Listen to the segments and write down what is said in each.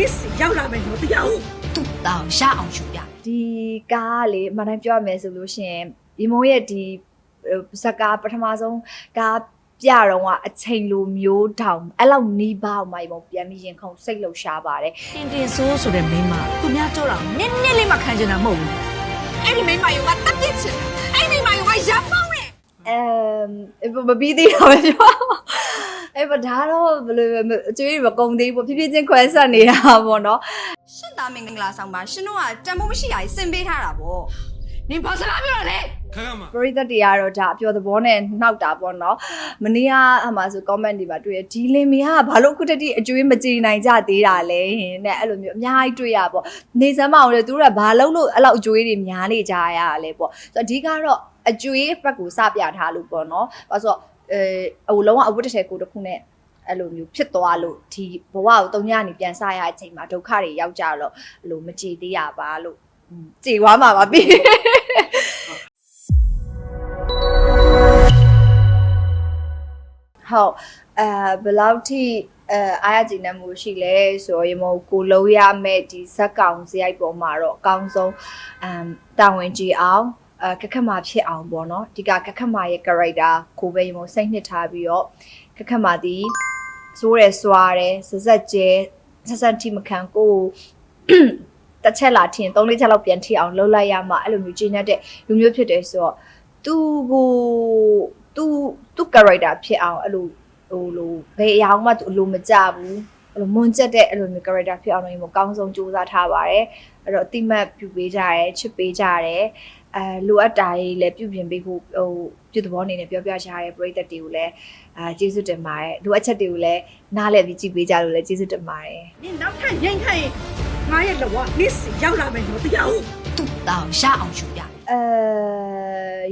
နေ့စီရောက်လာမယ်လို့တရားဦးသူ့တောင်ရအောင်ယူရဒီကားကလေအမှန်တမ်းပြောရမယ်ဆိုလို့ရှိရင်ဒီမိုးရဲ့ဒီဟိုဇက်ကားပထမဆုံးကားပြတော့ကအချိန်လိုမျိုးတောင်အဲ့လောက်နီးပါအောင်မိုင်ပုံပြန်ပြီးရင်ခုန်စိတ်လှုပ်ရှားပါတယ်တင်တင်ဆိုးဆိုတဲ့မိန်းမသူများကြောတာနည်းနည်းလေးမှခံချင်တာမဟုတ်ဘူးအဲ့ဒီမိန်းမယောကတက်ပြစ်ချင်တာအဲ့ဒီမိန်းမယောကရပောင်းတယ်အမ်မပြီးသေးတော့ပဲပြော အဲ့ဗဒါတော့ဘယ်လိုပဲအကျွေးတွေမကုန်သေးဘူးဖြည်းဖြည်းချင်းခွဲဆက်နေတာပေါ့နော်ရှင့်သားမင်္ဂလာဆောင်ပါရှင်တို့ကတန်ဖိုးမရှိတာကြီးစင်ပေးထားတာဗောနင်ဘာစကားပြောရလဲခခမပရိသတ်တွေကတော့ဒါအပြောသဘောနဲ့နှောက်တာပေါ့နော်မနေ့ကအမှဆို comment တွေပါတွေ့ရဒီလင်မီကဘာလို့ခုတတိအကျွေးမကြည်နိုင်ကြသေးတာလဲနဲ့အဲ့လိုမျိုးအများကြီးတွေ့ရပေါ့နေစမ်းမအောင်လေသူတို့ကဘာလို့လို့အဲ့လောက်အကျွေးတွေများနေကြရတာလဲပေါ့ဆိုတော့အဓိကတော့အကျွေးဘက်ကိုစပြထားလို့ပေါ့နော်ဘာလို့ဆိုတော့ အဲဟိုလုံးဝအဝတ်တစ်ထည်ကိုတစ်ခုနဲ့အဲ့လိုမျိုးဖြစ်သွားလို့ဒီဘဝကိုတုံညနေပြန်စရတဲ့အချိန်မှာဒုက္ခတွေရောက်ကြတော့အဲ့လိုမကြည်သေးရပါလို့อืมကြည်သွားမှာပါပြီဟုတ်အဲဘယ်လောက်ထိအဲအားရကြည်နေမှုရှိလဲဆိုတော့ရေမဟုတ်ကိုလုံးရမဲ့ဒီဇက်ကောင်စရိုက်ပေါ်မှာတော့အကောင်းဆုံးအမ်တာဝန်ကြည်အောင် အဲကခက်မာဖြစ်အောင်ပေါ့နော်ဒီကကခက်မာရဲ့ character ကိုပဲရေမဟုတ်စိတ်နှစ်ထားပြီးတော့ကခက်မာဒီစိုးရဲစွာတယ်စစက်ကျဲဆက်ဆက်ထိမခံကိုတစ်ချက်လာထင်၃လေးချက်လောက်ပြန်ထိအောင်လှုပ်လိုက်ရမှအဲ့လိုမျိုးကျင်းတဲ့လူမျိုးဖြစ်တယ်ဆိုတော့သူ့ကိုသူ့သူ့ character ဖြစ်အောင်အဲ့လိုဟိုလိုဘယ်အရာမှသူအလိုမကြဘူးအဲ့လိုမွန်ကျက်တဲ့အဲ့လိုမျိုး character ဖြစ်အောင်လို့အကောင်းဆုံးကြိုးစားထားပါတယ်အဲ့တော့အတိမတ်ပြုပေးကြတယ်ချစ်ပေးကြတယ် အဲလိုအပ်တာတွေလည်းပြုပြင်ပေးဖို့ဟိုပြုသဘောအနေနဲ့ပြောပြချရတဲ့ပရိသတ်တွေကိုလည်းအာကျေးဇူးတင်ပါတယ်လိုအပ်ချက်တွေကိုလည်းနားလည်ပြီးကြည့်ပေးကြလို့လည်းကျေးဇူးတင်ပါတယ်နင်နောက်ထပ်ရင်ခိုင်ငါရဲ့လောကနေ့စီရောက်လာမယ်လို့တရားဦးသူ့တောင်ရအောင်ယူရအဲ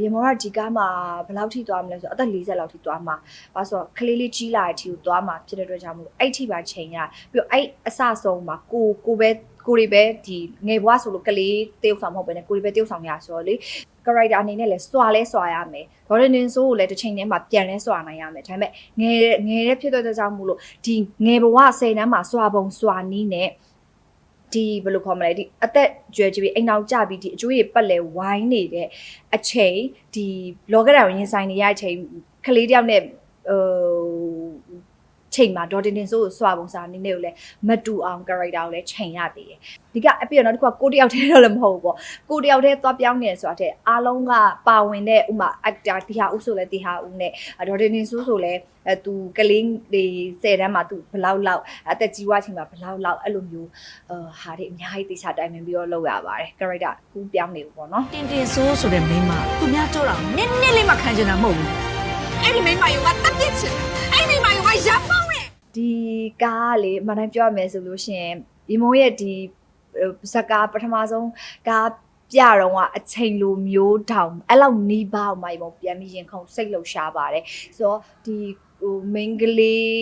ရေမောကဒီကားမှာဘယ်လောက်ထိသွားမလဲဆိုတော့အသက်40လောက်ထိသွားမှာ။ဘာလို့ဆိုတော့ကလေးလေးကြီးလာတဲ့အထိကိုသွားမှာဖြစ်တဲ့အတွက်ကြောင့်မို့အဲ့ထိပါချိန်ရပြီးတော့အဲ့အစဆုံးမှာကိုကိုပဲ ကိုတွေပဲဒီငယ်ဘွားဆိုလို့ကလေးတယောက်ဆောင်မဟုတ်ဘဲနဲ့ကိုတွေပဲတယောက်ဆောင်ရဆိုတော့လေ character အနေနဲ့လဲစွာလဲစွာရမယ်။ဒေါ်ရနင်ဆိုးကိုလည်းတစ်ချိန်တည်းမှာပြန်လဲစွာနိုင်ရမယ်။ဒါပေမဲ့ငယ်ငယ်တဲ့ဖြစ်တဲ့အတွက်ကြောင့်မို့လို့ဒီငယ်ဘဝ10တန်းမှာစွာပုံစွာနီးနဲ့ဒီဘယ်လိုခေါ်မလဲဒီအသက်ကျွဲကြီးပြီးအိမ်နောက်ကြပြီးဒီအကျွေးတွေပတ်လဲဝိုင်းနေတဲ့အချိန်ဒီလောကဓာတ်ကိုရင်ဆိုင်နေရတဲ့အချိန်ကလေးတယောက်နဲ့ဟို ချိန်မှာဒေါ်တင်တင်ဆိုးကိုစွာပုံစာနေနေကိုလည်းမတူအောင် character ကိုလည်းချိန်ရသေးတယ်ဒီကအပြည့်တော့နောက်တစ်ခုကကိုတယောက်တည်းတော့လည်းမဟုတ်ဘူးပေါ့ကိုတယောက်တည်းသွားပြောင်းနေဆိုတာတဲ့အားလုံးကပါဝင်တဲ့ဥမာ actor ဒီဟာဦးဆိုလဲဒီဟာဦးနဲ့ဒေါ်တင်တင်ဆိုးဆိုလဲအဲသူကလေးတွေ10တန်းမှာသူဘယ်လောက်လောက်အသက်ကြီးွားချိန်မှာဘယ်လောက်လောက်အဲ့လိုမျိုးအာဟာတွေအများကြီးတေချာတိုင်ပင်ပြီးတော့လုပ်ရပါတယ် character ကူးပြောင်းနေဘူးပေါ့နော်တင်တင်ဆိုးဆိုတဲ့မိန်းမသူများကြောတာနည်းနည်းလေးမှခံချင်တာမဟုတ်ဘူးအဲ့ဒီမိန်းမယောကတက်ပြစ်ချင်တာအဲ့ ဒီကားကလေအမှန်တမ်းပြောရမယ်ဆိုလို့ရှိရင်ဒီမိုးရဲ့ဒီဟိုဇက်ကားပထမဆုံးကားပြတော့ကအချိန်လိုမျိုးတောင်အဲ့လောက်နီးပါအောင်မိုင်ပုံပြန်ပြီးရင်ခုန်စိတ်လှုပ်ရှားပါတယ်ဆိုတော့ဒီဟိုမင်္ဂလေး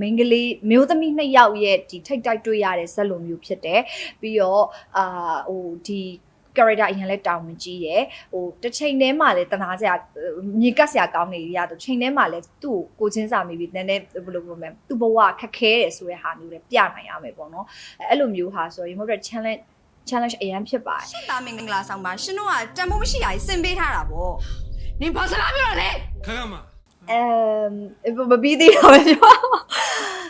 မင်္ဂလေးမျိုးသမီးနှစ်ယောက်ရဲ့ဒီထိတ်တိုက်တွေ့ရတဲ့ဇက်လိုမျိုးဖြစ်တယ်ပြီးတော့အာဟိုဒီ character အရင်လဲတောင်းဝင်ကြီးရယ်ဟိုတစ်ချိန်တည်းမှာလဲတနာစရာမြေကတ်စရာကောင်းနေရတော့ချိန်တည်းမှာလဲသူ့ကိုကိုချင်းစာမိပြီးနည်းနည်းဘယ်လိုပြောမလဲသူ့ဘဝခက်ခဲတယ်ဆိုတဲ့ဟာမျိုးလဲပြနိုင်ရမယ်ပေါ့နော်အဲ့လိုမျိုးဟာဆိုရင်မဟုတ်တော့ challenge challenge အရင်ဖြစ်ပါတယ်ရှင့်သားမင်္ဂလာဆောင်ပါရှင်တို့ကတန်ဖိုးမရှိတာကြီးစင်ပေးထားတာဗောနင်ဘာစကားပြောရလဲခခမအမ်မပြီးသေးတော့ပဲပြော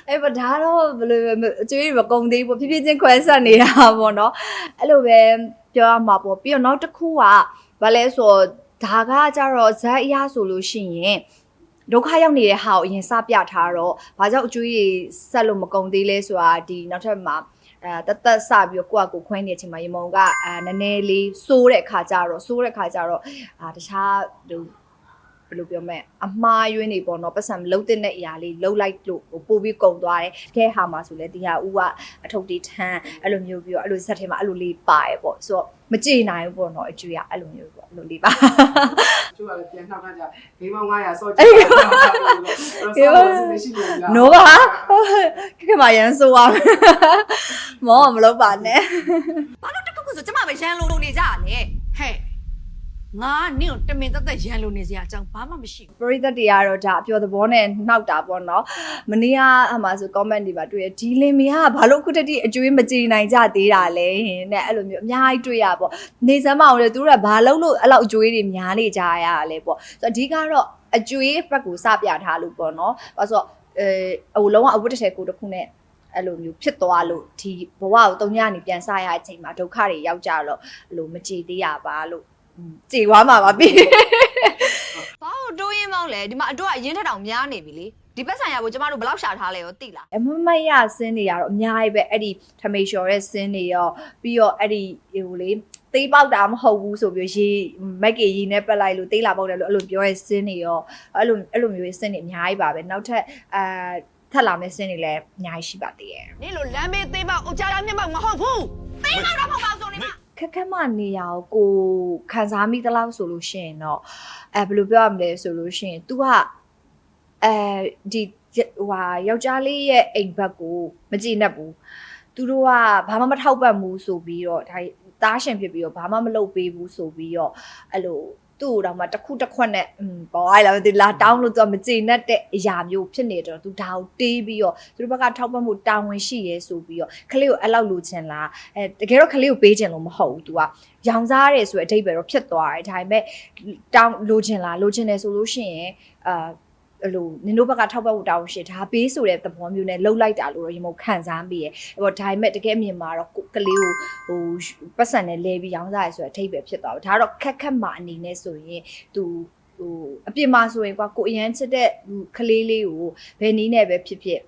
အဲ့ဗဒါတော့ဘယ်လိုပဲအကျွေးတွေမကုန်သေးဘူးဖြည်းဖြည်းချင်းခွဲဆက်နေတာပေါ့နော်အဲ့လိုပဲ ပြောရမှာပေါ့ပြီးတော့နောက်တစ်ခုကဘာလဲဆိုတော့ဒါကကြတော့ဇက်အရာဆိုလို့ရှိရင်ဒုက္ခရောက်နေတဲ့ဟာကိုအရင်စပြထားတော့ဘာကြောင့်အကျွေးတွေဆက်လို့မကုန်သေးလဲဆိုတာဒီနောက်ထပ်မှာအဲတသက်စပြီးတော့ကိုယ့်အကိုခွဲနေတဲ့အချိန်မှာရေမုံကအဲနည်းနည်းလေးစိုးတဲ့ခါကြတော့စိုးတဲ့ခါကြတော့အာတခြားဟို ဘယ်လိုပြောမလဲအမှားယွင်းနေပေါ့နော်ပတ်စံမလုံးတဲ့အရာလေးလုံးလိုက်လို့ဟိုပို့ပြီးကုံသွားတယ်တကယ်ဟာမှာဆိုလဲဒီဟာဦးကအထုပ်တီးထမ်းအဲ့လိုမျိုးပြီးတော့အဲ့လိုဇက်ထဲမှာအဲ့လိုလေးပါရပေါ့ဆိုတော့မကြည်နိုင်ဘူးပေါ့နော်အကျွေးကအဲ့လိုမျိုးပေါ့အဲ့လိုလေးပါကျိုးကလည်းပြန်နှောက်ထားကြဂိမ်းပေါင်း900စော့ကြည့်တာတော့ဆောက်လို့ရှိနေလားနိုးပါခက်ခက်မှရန်ဆိုးပါမောမလုပ်ပါနဲ့ဘာလို့တစ်ခုခုဆိုကျမပဲရန်လုံးလုံးနေကြရလဲဟဲ့ ငါကနင့်ကိုတမင်တက်တက်ရန်လိုနေစရာအကြောင်းဘာမှမရှိဘူးပရိသတ်တွေကတော့ဒါအပြောသဘောနဲ့နှောက်တာပေါ့နော်မနေ့ကအမှဆို comment တွေပါတွေ့ရဒီလင်မယားကဘာလို့ခုတတိအကျွေးမကြေနိုင်ကြသေးတာလဲနဲ့အဲ့လိုမျိုးအများကြီးတွေ့ရပေါ့နေစမ်းမအောင်လေသူတို့ကဘာလို့လို့အဲ့လောက်အကျွေးတွေများနေကြရတာလဲပေါ့ဆိုတော့အဓိကတော့အကျွေးဘက်ကိုစပြထားလို့ပေါ့နော်ဘာလို့ဆိုတော့အဲဟိုလုံးဝအဝတ်တစ်ထည်ကိုတစ်ခုနဲ့အဲ့လိုမျိုးဖြစ်သွားလို့ဒီဘဝကိုတုံညနေပြန်စရအချိန်မှာဒုက္ခတွေရောက်ကြတော့အဲ့လိုမကြည်သေးရပါလို့อืม ကြည်သွားမှာပါပြီဘာလို့တိုးရင်မောင်းလဲဒီမှာအတွကအရင်ထက်တောင်များနေပြီလေဒီပတ်ဆိုင်ရကိုကျမတို့ဘယ်လောက်ရှာထားလဲရောသိလားအမမရဆင်းတွေကတော့အများကြီးပဲအဲ့ဒီထမေလျှော်တဲ့ဆင်းတွေရောပြီးတော့အဲ့ဒီဟိုလေသေးပေါက်တာမဟုတ်ဘူးဆိုပြီးရေမက်ကရေနဲ့ပက်လိုက်လို့သေးလာပေါက်တယ်လို့အဲ့လိုပြောရဲဆင်းတွေရောအဲ့လိုအဲ့လိုမျိုးဆင်းတွေအများကြီးပါပဲနောက်ထပ်အာထပ်လာမယ့်ဆင်းတွေလည်းအများကြီးရှိပါသေးတယ်နင့်လိုလမ်းမေးသေးမအုတ်ကြတာမျက်မှောက်မဟုတ်ဘူး ခက်ခက်မနေရအောင်ကိုခံစားမိသလောက်ဆိုလို့ရှိရင်တော့အဲဘယ်လိုပြောရမလဲဆိုလို့ရှိရင် तू ကအဲဒီဟိုဟာယောက်ျားလေးရဲ့အိမ်ဘက်ကိုမကြည့်နဲ့ဘူးသူတို့ကဘာမှမထောက်ပံ့ဘူးဆိုပြီးတော့ဒါတားရှင်ဖြစ်ပြီးတော့ဘာမှမလုပ်ပေးဘူးဆိုပြီးတော့အဲ့လို သူ့ကိုတော့မှတစ်ခုတစ်ခွက်နဲ့อืมပေါ်လိုက်လာတယ်လာတောင်းလို့သူကမကြည်နဲ့တဲ့အရာမျိုးဖြစ်နေတော့သူဒါကိုတေးပြီးတော့သူတို့ဘက်ကထောက်ပံ့မှုတာဝန်ရှိရဲဆိုပြီးတော့ခလေးကိုအဲ့လောက်လိုချင်လားအဲတကယ်တော့ခလေးကိုပေးချင်လို့မဟုတ်ဘူး तू ကရောင်စားရဲဆိုတဲ့အဓိပ္ပာယ်တော့ဖြစ်သွားတယ်ဒါပေမဲ့တောင်းလိုချင်လားလိုချင်တယ်ဆိုလို့ရှိရင်အာ အဲ့လိုနင်တို့ဘက်ကထောက်ပံ့ဖို့တောင်းရှိဒါပေးဆိုတဲ့သဘောမျိုးနဲ့လှုပ်လိုက်တာလို့တော့ရေမုံခံစားမိရဲ့အဲ့တော့ဒါပေမဲ့တကယ်အမြင်မှာတော့ကိုကလေးကိုဟိုပတ်စံနဲ့လဲပြီးရောင်းစားရဆိုတဲ့အထိပ္ပယ်ဖြစ်သွားတယ်ဒါကတော့ခက်ခက်မှအနေနဲ့ဆိုရင်သူဟိုအပြစ်မှာဆိုရင်ကွာကိုအရန်ချစ်တဲ့ကလေးလေးကိုဘယ်နည်းနဲ့ပဲဖြစ်ဖြစ်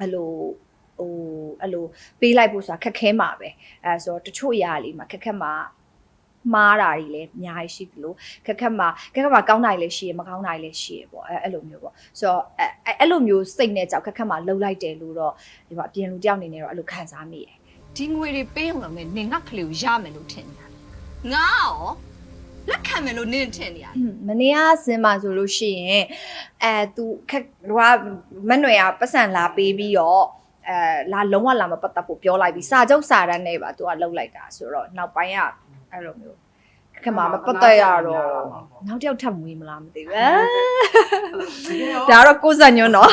အဲ့လိုဟိုအဲ့လိုပေးလိုက်ဖို့ဆိုတာခက်ခဲမှာပဲအဲဆိုတော့တချို့အရာလေးမှာခက်ခက်မှာ မှားတာတွေလည်းအများကြီးရှိသလိုခက်ခက်မှာခက်ခက်မှာကောင်းတာတွေလည်းရှိရမကောင်းတာတွေလည်းရှိရပေါ့အဲအဲ့လိုမျိုးပေါ့ဆိုတော့အဲအဲ့လိုမျိုးစိတ်နဲ့ကြောက်ခက်ခက်မှာလှုပ်လိုက်တယ်လို့တော့ဒီမှာအပြင်လူတယောက်အနေနဲ့တော့အဲ့လိုခံစားမိတယ်ဒီငွေတွေပေးအောင်လို့နင်ငါကလေးကိုရမယ်လို့ထင်နေတာငါရောလက်ခံမယ်လို့နင်းထင်နေရဟွန်းမနေ့ကစင်မှာဆိုလို့ရှိရင်အဲသူခက်ဟိုကမနှွယ်ကပတ်စံလာပေးပြီးတော့အဲလာလုံးဝလာမပတ်သက်ဖို့ပြောလိုက်ပြီးစာချုပ်စာတမ်းနဲ့ပါသူကလှုပ်လိုက်တာဆိုတော့နောက်ပိုင်းက အဲ့လိုမျိုးခက်မှာမပတ်သက်ရတော့နောက်တစ်ယောက်ထပ်မွေးမလားမသိဘူးအဲဒါကတော့ကိုယ်စံညွန်းတော့